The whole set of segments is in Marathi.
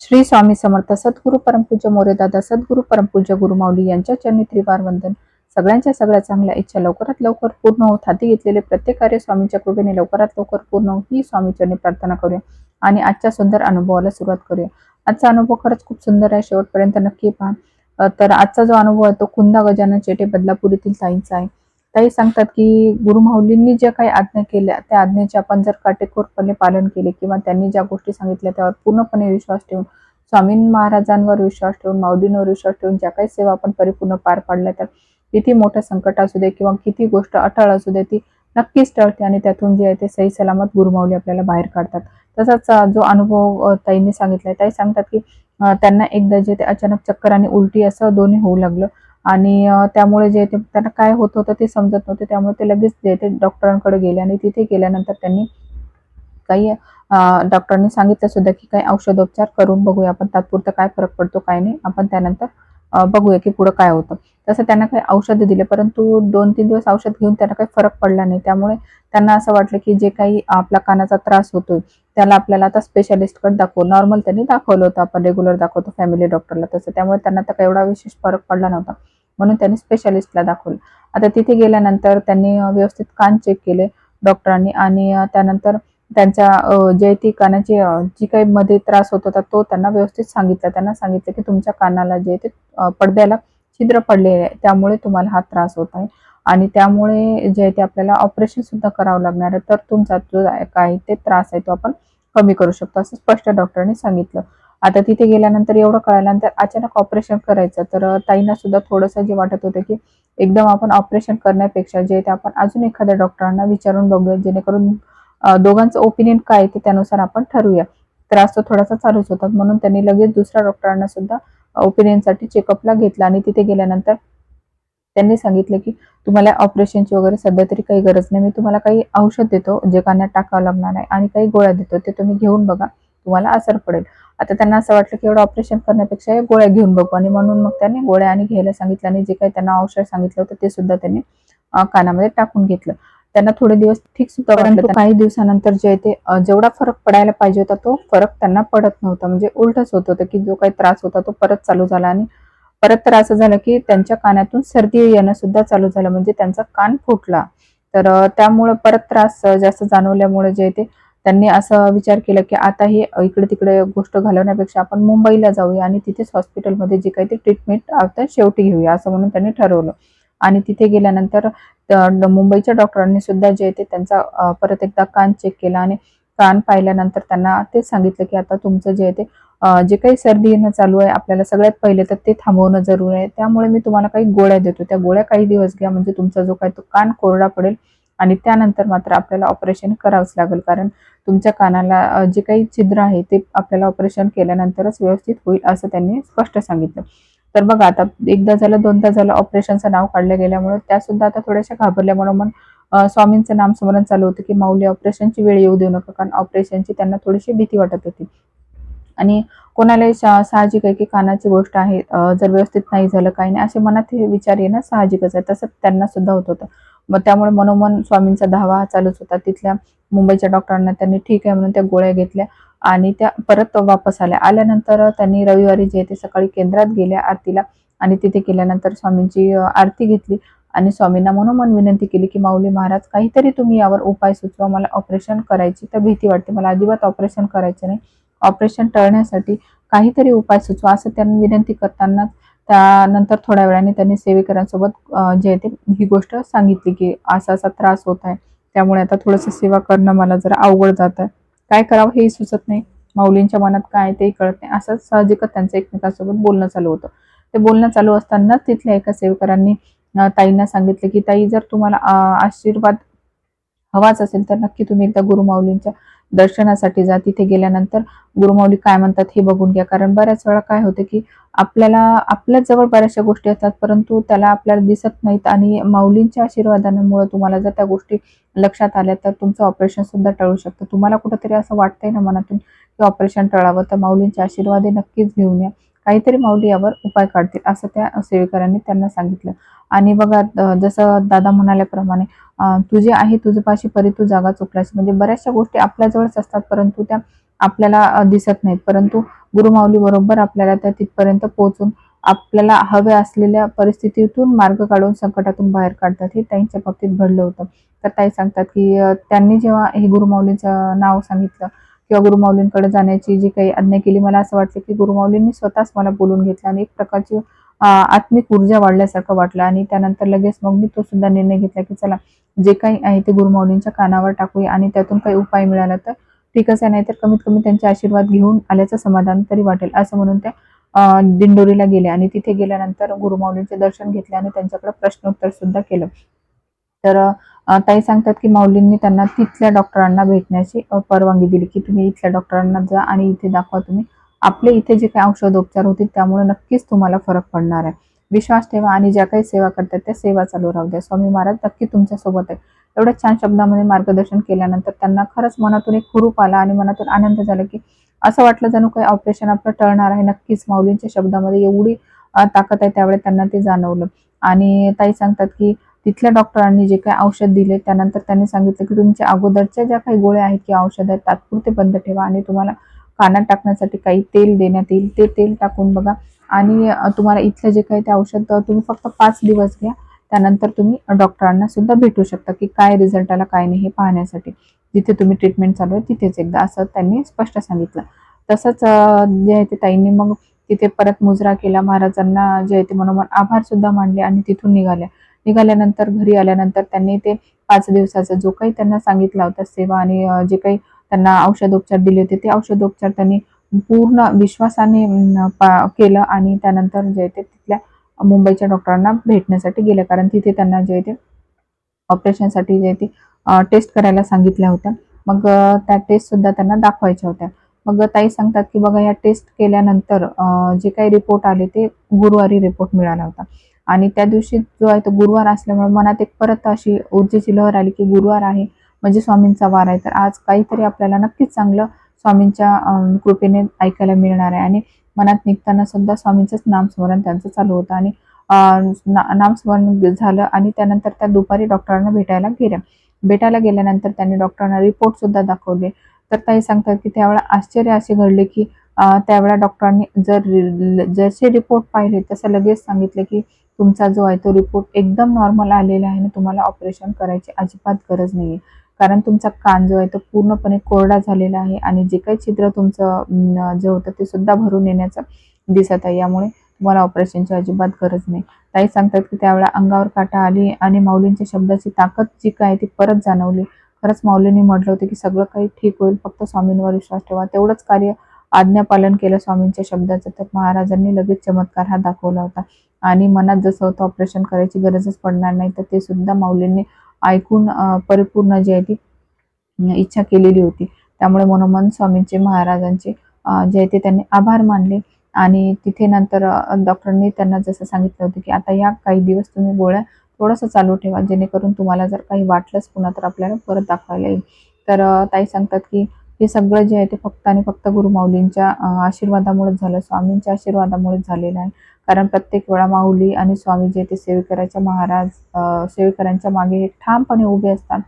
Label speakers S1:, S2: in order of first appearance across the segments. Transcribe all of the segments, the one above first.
S1: श्री स्वामी समर्थ सद्गुरू परमपूज्य मोरेदादा सद्गुरू परमपूज्य गुरुमाऊली यांच्या चरणी त्रिवार वंदन. सगळ्यांच्या सगळ्या चांगल्या इच्छा लवकरात लवकर पूर्ण होत हाती घेतलेले प्रत्येक कार्य स्वामींच्या कृपेने लवकरात लवकर पूर्ण हो ही स्वामी चरणी प्रार्थना करूया आणि आजच्या सुंदर अनुभवाला सुरुवात करूया. आजचा अनुभव खरंच खूप सुंदर आहे. शेवटपर्यंत नक्की पहा. तर आजचा जो अनुभव आहे तो कुंदा गजानन चेटे बदलापूर येथील ताईंचा आहे. ताई सांगतात की गुरुमाऊलींनी ज्या काही आज्ञा केल्या त्या आज्ञेचे आपण जर काटेकोरपणे पालन केले किंवा त्यांनी ज्या गोष्टी सांगितल्या त्यावर पूर्णपणे विश्वास ठेवून स्वामी महाराजांवर विश्वास ठेवून माऊलींवर विश्वास ठेवून ज्या काही सेवा आपण परिपूर्ण पार पाडल्या तर किती मोठं संकट असू दे किंवा किती गोष्ट अटळ असू दे ती नक्कीच टळते आणि त्यातून जे आहे ते सही सलामत गुरुमाऊली आपल्याला बाहेर काढतात. तसाच जो अनुभव ताईंनी सांगितलाय ताई सांगतात की त्यांना एकदा जे ते अचानक चक्कर आणि उलटी असं दोन्ही होऊ लागलं. आणि त्यामुळे जे ते त्यांना काय होत होतं ते समजत नव्हते. त्यामुळे ते लगेच जे ते डॉक्टरांकडे गेले आणि तिथे गेल्यानंतर त्यांनी काही डॉक्टरांनी सांगितलं सुद्धा की काही औषधोपचार करून बघूया आपण तात्पुरतं काय फरक पडतो काय नाही. आपण त्यानंतर बघूया की पुढं काय होतं. तसं त्यांना काही औषधं दिले परंतु दोन तीन दिवस औषध घेऊन त्यांना काही फरक पडला नाही. त्यामुळे त्यांना असं वाटलं की जे काही आपला कानाचा त्रास होतोय त्याला आपल्याला आता स्पेशालिस्टकडे दाखवू नॉर्मल त्यांनी दाखवलं होतं आपण रेग्युलर दाखवतो फॅमिली डॉक्टरला तसं. त्यामुळे त्यांना तर काही एवढा विशेष फरक पडला नव्हता. म्हणून त्यांनी स्पेशालिस्टला दाखवलं. आता तिथे गेल्यानंतर त्यांनी व्यवस्थित कान चेक केले डॉक्टरांनी आणि त्यानंतर त्यांच्या जे ती कानाची जी काही मध्ये त्रास होत होता तो त्यांना व्यवस्थित सांगितला. त्यांना सांगितलं की तुमच्या कानाला जे ते पडद्याला छिद्र पडले आहे. त्यामुळे तुम्हाला हा त्रास होत आहे. आणि त्यामुळे जे आहे ते आपल्याला ऑपरेशन सुद्धा करावं लागणार आहे. तर तुमचा जो काय ते त्रास आहे तो आपण कमी करू शकतो असं स्पष्ट डॉक्टरांनी सांगितलं. आता तिथे गेल्यानंतर एवढं कळाल्यानंतर अचानक ऑपरेशन करायचं. तर ताईंना सुद्धा थोडंसं जे वाटत होतं की एकदम आपण ऑपरेशन करण्यापेक्षा जे ते आपण अजून एखाद्या डॉक्टरांना विचारून बघूया जेणेकरून दोघांचं ओपिनियन काय आहे ते त्यानुसार आपण ठरवूया. त्रास तर थोडासा चालूच होता म्हणून त्यांनी लगेच दुसऱ्या डॉक्टरांना सुद्धा ओपिनियनसाठी चेकअपला घेतला आणि तिथे गेल्यानंतर त्यांनी सांगितलं की तुम्हाला ऑपरेशनची वगैरे सध्या तरी काही गरज नाही. मी तुम्हाला काही औषध देतो जे कानात टाकावं लागणार आहे आणि काही गोळ्या देतो ते तुम्ही घेऊन बघा. तुम्हाला असर पडेल. आता त्यांना असं वाटलं की एवढं ऑपरेशन करण्यापेक्षा गोळ्या घेऊन बघू. आणि म्हणून मग त्यांनी गोळ्या आणि घ्यायला सांगितलं आणि जे काही त्यांना औषध सांगितलं होतं ते सुद्धा त्यांनी कानामध्ये टाकून घेतलं. त्यांना थोडे दिवस ठीक सुद्धा परंतु काही दिवसानंतर जे आहे ते जेवढा फरक पडायला पाहिजे होता तो फरक त्यांना पडत नव्हता. म्हणजे उलटच होत होतं की जो काही त्रास होता तो परत चालू झाला. आणि परत तर असं झालं की त्यांच्या कानातून सर्दी येणं सुद्धा चालू झालं. म्हणजे त्यांचा कान फुटला. तर त्यामुळं परत त्रास जास्त जाणवल्यामुळे जे आहे ते त्यांनी असं विचार केला की आता हे इकडे तिकडे गोष्ट घालवण्यापेक्षा आपण मुंबईला जाऊया आणि तिथेच हॉस्पिटलमध्ये जे काही ते ट्रीटमेंट आता शेवटी घेऊया असं म्हणून त्यांनी ठरवलं. आणि तिथे गेल्यानंतर मुंबईच्या डॉक्टरांनी सुद्धा जे आहे ते त्यांचा परत एकदा कान चेक केला आणि कान पाहिल्यानंतर त्यांना तेच सांगितलं की आता तुमचं जे आहे ते जे काही सर्दी येणं चालू आहे आपल्याला सगळ्यात पहिले तर ते थांबवणं जरूर आहे. त्यामुळे मी तुम्हाला काही गोळ्या देतो. त्या गोळ्या काही दिवस घ्या म्हणजे तुमचा जो काही तो कान कोरडा पडेल आणि त्यानंतर मात्र आपल्याला ऑपरेशन करावंच लागेल. कारण तुमच्या कानाला जे काही छिद्र आहे ते आपल्याला ऑपरेशन केल्यानंतरच व्यवस्थित होईल असं त्यांनी स्पष्ट सांगितलं. तर बघा आता एकदा झालं दोनदा झालं ऑपरेशनचं नाव काढलं गेल्यामुळे त्या सुद्धा आता थोड्याशा घाबरल्यामुळे मग स्वामींचं नाम स्मरण चालू होतं की माऊली ऑपरेशनची वेळ येऊ देऊ नका. कारण ऑपरेशनची त्यांना थोडीशी भीती वाटत होती. आणि कोणालाही साहजिक आहे की कानाची गोष्ट आहे जर व्यवस्थित नाही झालं काही नाही असे मनात हे विचार येणं साहजिकच आहे. तसं त्यांना सुद्धा होत होतं. मग त्यामुळे मनोमन स्वामींचा धावा हा चालूच होता. तिथल्या मुंबईच्या डॉक्टरांना त्यांनी ठीक आहे म्हणून त्या गोळ्या घेतल्या आणि त्या परत वापस आल्या. आल्यानंतर त्यांनी रविवारी जे आहे ते सकाळी केंद्रात गेल्या आरतीला आणि तिथे केल्यानंतर स्वामींची आरती घेतली आणि स्वामींना मनोमन विनंती केली की माऊली महाराज काहीतरी तुम्ही यावर उपाय सुचवा. मला ऑपरेशन करायची तर भीती वाटते. मला अजिबात ऑपरेशन करायचं नाही. ऑपरेशन टळण्यासाठी काहीतरी उपाय सुचवा. असं त्यांनी विनंती करतानाच त्यानंतर थोड्या वेळाने त्यांनी सेवेकरांसोबत जे आहे ते ही गोष्ट सांगितली की असा असा त्रास होत आहे. त्यामुळे आता थोडंसं सेवा करणं मला जरा अवघड जात आहे काय करावं हेही सुचत नाही. माऊलींच्या मनात काय आहे तेही कळत नाही. असं साहजिकच त्यांचं एकमेकांसोबत बोलणं चालू होतं. ते बोलणं चालू असताना तिथल्या एका सेवकरांनी ताईंना सांगितलं की ताई जर तुम्हाला आशीर्वाद हवाच असेल तर नक्की तुम्ही एकदा गुरुमाऊलींच्या दर्शनासाठी जा. तिथे गेल्यानंतर गुरुमाऊली काय म्हणतात हे बघून घ्या. कारण बऱ्याच वेळा काय होते की आपल्याला आपल्या जवळ बऱ्याचशा गोष्टी असतात परंतु त्याला आपल्याला दिसत नाहीत आणि माऊलींच्या आशीर्वादामुळे तुम्हाला जर त्या गोष्टी लक्षात आल्या तर तुमचं ऑपरेशन सुद्धा टळू शकतं. तुम्हाला कुठंतरी असं वाटतंय ना मनातून की ऑपरेशन टळावं? तर माऊलींचे आशीर्वाद नक्कीच घेऊन या. काहीतरी माऊली यावर उपाय काढतील असं त्या सेविकारांनी त्यांना सांगितलं. आणि बघा जसं दादा म्हणाल्याप्रमाणे तुझे आहे तुझपाशी परी तू जागा चुकल्यास म्हणजे बऱ्याचशा गोष्टी आपल्याजवळच असतात परंतु त्या आपल्याला दिसत नाहीत. परंतु गुरुमाऊली बरोबर आपल्याला त्या तिथपर्यंत पोहोचून आपल्याला हव्या असलेल्या परिस्थितीतून मार्ग काढून संकटातून बाहेर काढतात हे ताईंच्या बाबतीत घडलं होतं. तर ताई सांगतात की त्यांनी जेव्हा हे गुरुमाऊलीचं नाव सांगितलं किंवा गुरुमाऊलींकडे जाण्याची जी काही आज्ञा केली मला असं वाटलं की गुरुमाऊलींनी स्वतःच मला बोलून घेतलं आणि एक प्रकारची आत्मिक ऊर्जा वाढल्यासारखं वाटलं आणि त्यानंतर लगेच मग मी तो सुद्धा निर्णय घेतला की चला जे काही आहे ते गुरुमाऊलींच्या कानावर टाकूया आणि त्यातून काही उपाय मिळाला तर ठीकच आहे नाही तर कमीत कमी त्यांचे आशीर्वाद घेऊन आल्याचं समाधान तरी वाटेल असं म्हणून त्या दिंडोरीला गेले आणि तिथे गेल्यानंतर गुरुमाऊलींचे दर्शन घेतले आणि त्यांच्याकडे प्रश्नोत्तर सुद्धा केलं. तर ताई सांगतात की माऊलींनी त्यांना तिथल्या डॉक्टरांना भेटण्याची परवानगी दिली की तुम्ही इथल्या डॉक्टरांना जा आणि इथे दाखवा तुम्ही. आपले इथे जे काही औषधोपचार होतील त्यामुळे नक्कीच तुम्हाला फरक पडणार आहे. विश्वास ठेवा आणि ज्या काही सेवा करतात त्या सेवा चालू राहू द्या. स्वामी महाराज नक्की तुमच्यासोबत आहे एवढ्या छान शब्दामध्ये मार्गदर्शन केल्यानंतर त्यांना खरंच मनातून एक हुरूप आला आणि मनातून आनंद झाला की असं वाटलं जणू काही ऑपरेशन आपलं टळणार आहे. नक्कीच माऊलींच्या शब्दामध्ये एवढी ताकद आहे त्यावेळेस त्यांना ते जाणवलं. आणि ताई सांगतात की तिथल्या डॉक्टरांनी जे काही औषध दिले त्यानंतर त्यांनी सांगितलं की तुमच्या अगोदरच्या ज्या काही गोळ्या आहेत किंवा औषध आहेत तात्पुरते बंद ठेवा आणि तुम्हाला कानात टाकण्यासाठी काही तेल देण्यात येईल. ते तेल टाकून बघा. आणि तुम्हाला इथलं जे काही ते औषध तुम्ही फक्त पाच दिवस घ्या. त्यानंतर तुम्ही डॉक्टरांना सुद्धा भेटू शकता की काय रिझल्ट आला काय नाही हे पाहण्यासाठी. जिथे तुम्ही ट्रीटमेंट चालू आहे तिथेच एकदा असं त्यांनी स्पष्ट सांगितलं. तसंच जे आहे ते ताईंनी मग तिथे परत मुजरा केला. महाराजांना जे आहे ते मनोमन आभार सुद्धा मानले आणि तिथून निघाल्या. निघाल्यानंतर घरी आल्यानंतर त्यांनी ते पाच दिवसाचा जो काही त्यांना सांगितला होता सेवा आणि जे काही त्यांना औषधोपचार दिले होते ते औषधोपचार त्यांनी पूर्ण विश्वासाने पा- केलं आणि त्यानंतर जे आहे ते तिथल्या मुंबईच्या डॉक्टरांना भेटण्यासाठी गेले. कारण तिथे त्यांना जे आहे ते ऑपरेशनसाठी जे ते टेस्ट करायला सांगितल्या होत्या. मग त्या टेस्ट सुद्धा त्यांना दाखवायच्या होत्या. मग ताई सांगतात की बघा या टेस्ट केल्यानंतर जे काही रिपोर्ट आले ते गुरुवारी रिपोर्ट मिळाला होता. आणि त्या दिवशी जो आहे तो गुरुवार असल्यामुळे मनात एक परत अशी ऊर्जेची लहर आली की गुरुवार आहे म्हणजे स्वामींचा वार आहे. तर आज काहीतरी आपल्याला नक्कीच चांगलं स्वामींच्या कृपेने ऐकायला मिळणार आहे. आणि मनात निघताना सुद्धा स्वामींचंच नामस्मरण त्यांचं चालू होतं आणि ना- नामस्मरण झालं आणि त्यानंतर त्या दुपारी डॉक्टरांना भेटायला गेल्या. भेटायला गेल्यानंतर त्यांनी डॉक्टरांना रिपोर्ट सुद्धा दाखवले. तर ताई सांगतात की त्यावेळेला आश्चर्य असे घडले की त्यावेळेला डॉक्टरांनी जर रि- जसे रिपोर्ट पाहिले तसं लगेच सांगितले की तुमचा जो आहे तो रिपोर्ट एकदम नॉर्मल आलेला आहे आणि तुम्हाला ऑपरेशन करायची अजिबात गरज नाही आहे कारण तुमचा कान जो आहे तो पूर्णपणे कोरडा झालेला आहे आणि जे काही छिद्र तुमचं जे होतं ते सुद्धा भरून येण्याचं दिसत आहे. यामुळे तुम्हाला ऑपरेशनची अजिबात गरज नाही. ताई सांगतात की त्यावेळा अंगावर काटा आली आणि माऊलींच्या शब्दाची ताकद जी काय ती परत जाणवली. खरंच माऊलींनी म्हटलं होतं की सगळं काही ठीक होईल फक्त स्वामींवर विश्वास ठेवा. तेवढंच कार्य आज्ञापालन केलं स्वामींच्या शब्दाचं तर महाराजांनी लगेच चमत्कार हा दाखवला होता. आणि मनात जसं होतं ऑपरेशन करायची गरजच पडणार नाही. तर ते सुद्धा माऊलींनी ऐकून परिपूर्ण जी आहे ती इच्छा केलेली होती. त्यामुळे मनोमन स्वामींचे महाराजांचे जे आहे ते त्यांनी आभार मानले. आणि तिथे नंतर डॉक्टरांनी त्यांना जसं सांगितलं होतं की आता या काही दिवस तुम्ही गोळ्या थोडंसं चालू ठेवा. जेणेकरून तुम्हाला जर काही वाटलंच पुन्हा तर आपल्याला परत दाखवायला येईल. तर ताई सांगतात की हे सगळं जे आहे ते फक्त आणि फक्त गुरुमाऊलींच्या आशीर्वादामुळेच झालं स्वामींच्या आशीर्वादामुळेच झालेलं आहे. कारण प्रत्येक वेळा माऊली आणि स्वामी जे ते सेवेकराच्या महाराज सेवेकरांच्या मागे हे ठामपणे उभे असतात.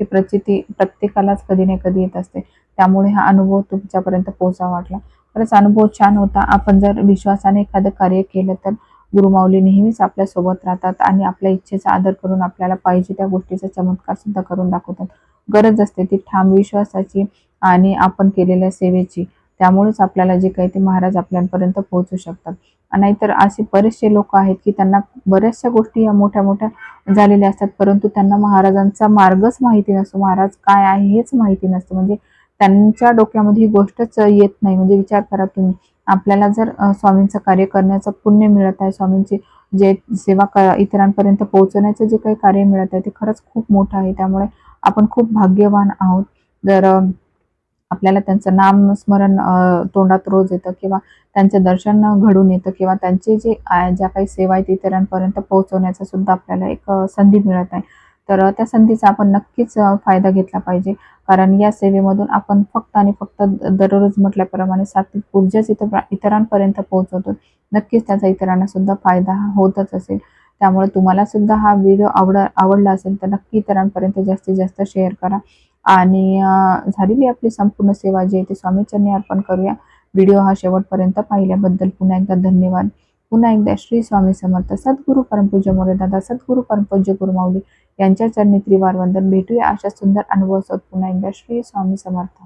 S1: ही प्रचिती प्रत्येकालाच कधी ना कधी येत असते. त्यामुळे हा अनुभव तुमच्यापर्यंत पोहोचा वाटला. खरंच अनुभव छान होता. आपण जर विश्वासाने एखादं कार्य केलं तर गुरुमाऊली नेहमीच आपल्यासोबत राहतात आणि आपल्या इच्छेचा आदर करून आपल्याला पाहिजे त्या गोष्टीचा चमत्कार सुद्धा करून दाखवतात. गरज असते ती ठाम विश्वासाची आणि आपण केलेल्या सेवेची. त्यामुळेच आपल्याला जे काही ते महाराज आपल्यापर्यंत पोहोचू शकतात. नाहीतर असे बरेचसे लोक आहेत की त्यांना बऱ्याचशा गोष्टी या मोठ्या मोठ्या झालेल्या असतात परंतु त्यांना महाराजांचा मार्गच माहिती नसतो. महाराज काय आहे हेच माहिती नसतं. म्हणजे त्यांच्या डोक्यामध्ये ही गोष्टच येत नाही. म्हणजे विचार करा तुम्ही. आपल्याला जर स्वामींचं कार्य करण्याचं पुण्य मिळत आहे स्वामींची जे सेवा क इतरांपर्यंत पोहोचवण्याचं जे काही कार्य मिळत आहे ते खरंच खूप मोठं आहे. त्यामुळे आपण खूप भाग्यवान आहोत. जर आपल्याला त्यांचं नामस्मरण तोंडात रोज येतं किंवा त्यांचं दर्शन घडून येतं किंवा त्यांची जे ज्या काही सेवा आहेत इतरांपर्यंत पोहोचवण्याचा सुद्धा आपल्याला एक संधी मिळत आहे. तर त्या संधीचा आपण नक्कीच फायदा घेतला पाहिजे. कारण या सेवेमधून आपण फक्त आणि फक्त द- दररोज म्हटल्याप्रमाणे सात्विक ऊर्जाच इतर इतरांपर्यंत पोहोचवतो. नक्कीच त्याचा इतरांना सुद्धा फायदा हा होतच असेल. त्यामुळे तुम्हाला सुद्धा हा व्हिडिओ आवड आवडला असेल तर नक्की इतरांपर्यंत जास्तीत जास्त शेअर करा. आणि झालेली आपली संपूर्ण सेवा जी आहे ती स्वामीचरणी अर्पण करूया. व्हिडिओ हा शेवटपर्यंत पाहिल्याबद्दल पुन्हा एकदा धन्यवाद. पुन्हा एकदा श्री स्वामी समर्थ सद्गुरू परमपूज्य मोरेदादा सद्गुरु सद्गुरू परमपूज्य गुरुमाऊली यांच्या चरणी त्रिवार वंदन. भेटूया अशा सुंदर अनुभवासोबत पुन्हा एकदा श्री स्वामी समर्थ.